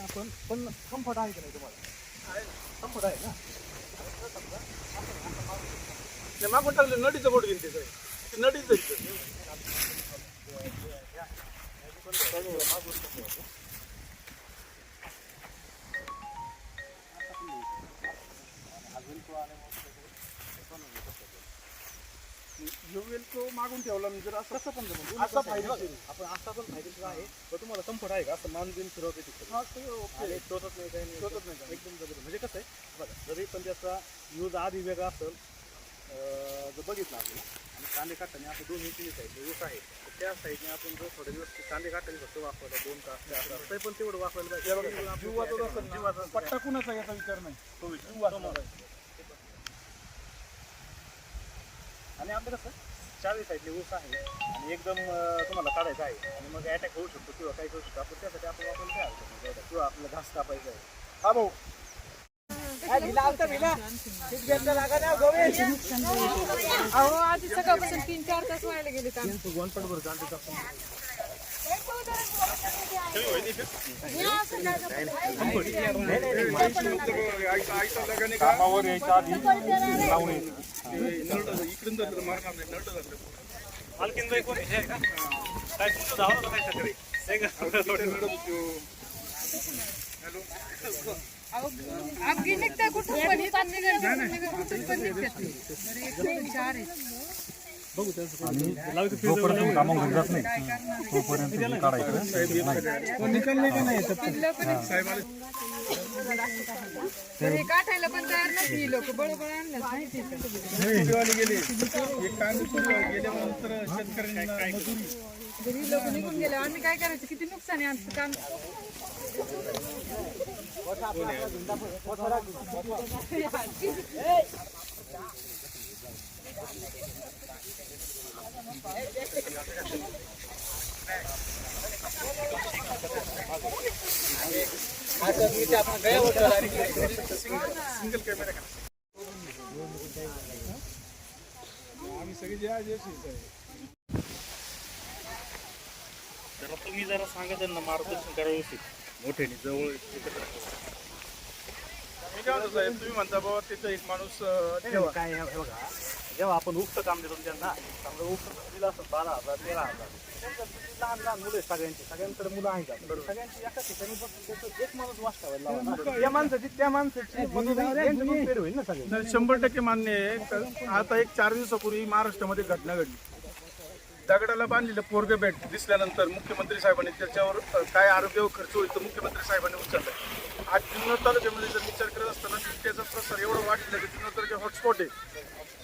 आपण पण कम्फर्ट आहे का नाही तुम्हाला? कम्फर्ट आहे ना? नाही मागून टाकलं नडीचं बोट घेईन ते नडीचं आहे ते. येईल तो मागून ठेवला मी जर असं कसं पण जमलं. असा आपण असा पण फायदेशीर आहे. पण तुम्हाला कम्फर्ट आहे का? असं मान बिन फिरवते तिकडे. हा, ते ओके. टोचत नाही काही नाही. टोचत नाही काही. एकदम जबरदस्त. म्हणजे कसं आहे बघा जरी पण त्याचा यूज आधी वेगळा असेल अं, जर बघितलं आपल्याला आणि कांदे काढताना आपण दोन इंची साईड ऊस आहे तर त्या साईडने आपण जर थोडे दिवस ते कांदे काढताना फक्त वापरला दोन तास चार तास तरी पण तेवढं वापरायला पाहिजे जीवाचा असेल ना, जीवाचा पट्टा कुणाचा याचा विचार नाही. तो जीव वाचणार आहे. आणि आपलं कसं? चारही साईडने ऊस आहे. आणि एकदम तुम्हाला काढायचं आहे. आणि मग अटॅक होऊ शकतो किंवा काही होऊ शकतो. आपण त्यासाठी आपण वापरून काय हरकत. किंवा आपल्याला घास कापायचा आहे. हा भाऊ. अहो आधी सकाळपासून तीन चार तास व्हायला गेले कामावर यायच्या आधी लावून इकडून धरलं मारणार नाही नरडं धरलं मालकीनबाई कोण हे का काय तुमचं धावलं काय सकाळी नाही का? अहो अपघी कुठून पण चार आहे. जोपर्यंत कामावर घरी जात नाही तोपर्यंत हे. काढायचं तर हे काठायला पण तयार नसते ही लोक बळबळ आणलं माहिती ही लोक निघून गेले आम्ही काय करायचं? किती नुकसान आहे आमचं काम? सिंगल कॅमेरा आम्ही सगळे जे आहे जरा तुम्ही जरा सांगा त्यांना मार्गदर्शन करा व्यवस्थित. मोठ्याने जवळ मी काय म्हणतो साहेब तुम्ही म्हणता बाबा तिथं एक माणूस ठेवा. काय बघा. जेव्हा आपण उक्त काम देतो त्यांना समजा उक्त दिलं असतं बारा हजार तेरा हजार लहान लहान मुलं सगळ्यांची. सगळ्यांकडे मुलं आहेत. सगळ्यांची एका ठिकाणी बसून त्याचं एक माणूस वाचता त्या माणसाची त्या माणसाची पण होईल ना सगळे नाही, शंभर टक्के मान्य आहे. क- आता एक चार दिवसापूर्वी महाराष्ट्रामध्ये घटना घडली. दगडाला बांधलेलं पोरग बॅट दिसल्यानंतर मुख्यमंत्री साहेबांनी त्याच्यावर अ, काय आरोग्य खर्च होईल तर मुख्यमंत्री साहेबांनी उचललं. आज जुन्नर तालुक्यामध्ये जर विचार करत असताना त्याचा प्रसार एवढा वाढलेला की जुन्नर तालुक्या हॉटस्पॉट आहे.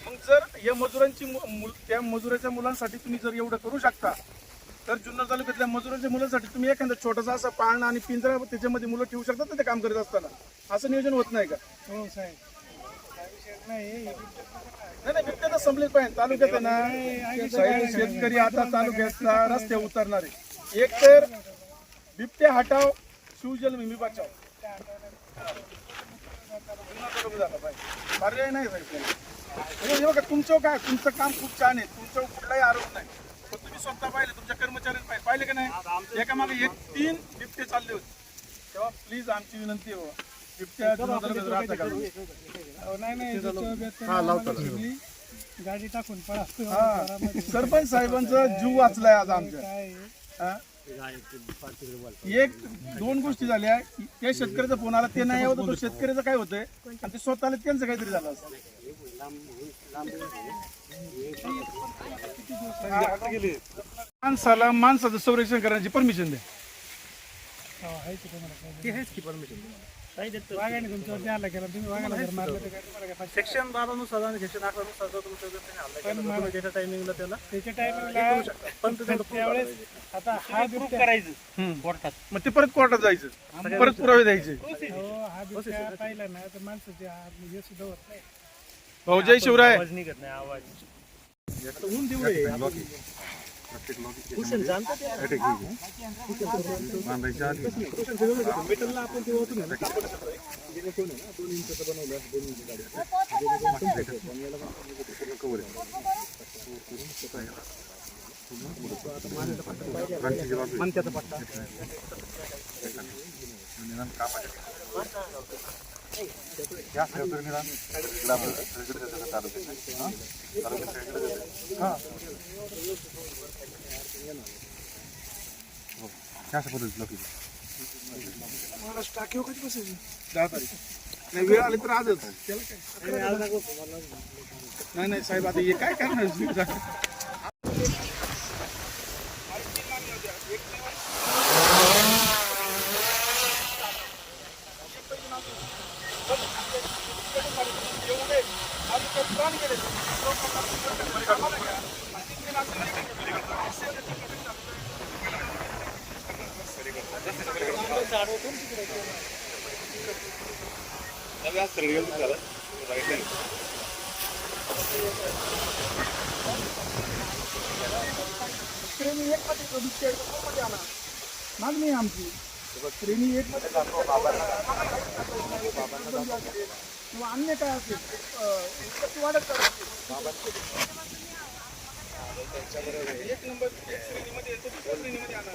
मग जर या मजुरांची मु- त्या मजुराच्या मुलांसाठी तुम्ही जर एवढं करू शकता तर जुन्नर तालुक्यातल्या मजुरांच्या मुलांसाठी तुम्ही एखादा छोटासा असा पाळणा आणि पिंजरा त्याच्यामध्ये मुलं ठेवू शकतात ना ते काम करत असताना. असं नियोजन होत नाही का? हो साहेब. नाही. नाही बिबट्या तर संपलेच पाहिजे. तालुक्यात आहे ना साहेब, शेतकरी आता तालुक्यातला रस्ते उतरणार एक तर बिबट्या हटाव शिवजल मिमी बचाव जुना तालुका झाला पाहिजे. पर्याय नाही हे बघा तुमचं काय तुमचं काम खूप छान आहे. तुमच्यावर कुठलाही आरोप नाही. पण तुम्ही स्वतः पाहिले तुमच्या कर्मचाऱ्यांनी पाहिले पाहिले का नाही? एका मागे एक तीन बिबटे चालले होते. तेव्हा प्लीज आमची विनंती आहे बाबा. बिबट्या हा लावतो गाडी टाकून पळा. हा सरपंच साहेबांचा जीव वाचलाय आज आमच्या. हा? एक दोन गोष्टी झाल्या. त्या शेतकऱ्याचा फोन आला ते नाही तर तो शेतकऱ्याचं काय होतंय? आणि ते स्वतःला त्यांचं काहीतरी झालं असतं. माणसाला माणसाचं संरक्षण करण्याची परमिशन द्या. वाघाने तुमच्यावर द्यायला गेला तुम्ही वाघाला जर मारलं तर काय तुम्हाला काय फाशी? सेक्शन बारानुसार आणि सेक्शन अकरानुसार जर तुमच्या व्यक्तीने हल्ला केला तर तुम्ही त्याच्या टायमिंगला त्याला त्याच्या टायमिंगला पण तुम्ही त्यावेळेस आता हा बिबट्या करायचं. कोर्टात. मग ते परत कोर्टात जायचं. परत पुरावे द्यायचे. हो हा बिबट्या पाहिला ना तर माणसाचे हात हे सुद्धा होत नाही. भाऊ जय शिवराय. आवाज निघत नाही आवाज. ऊन तेवढं आहे. आहे दोन पट्टा कामाच्या हां हो अशा पद्धतीचं लकी बसायची दहा तारीख नाही वेळ आली तर आजच नाही नाही साहेब आता हे. काय करणार श्रेणी एक मध्ये तो दुसऱ्या मध्ये आणा मागणी आमची. श्रेणी एक मध्ये किंवा अन्य काय असेल कशी वाढत. एक नंबर एक श्रेणीमध्ये येतो दुसऱ्या श्रेणीमध्ये आणा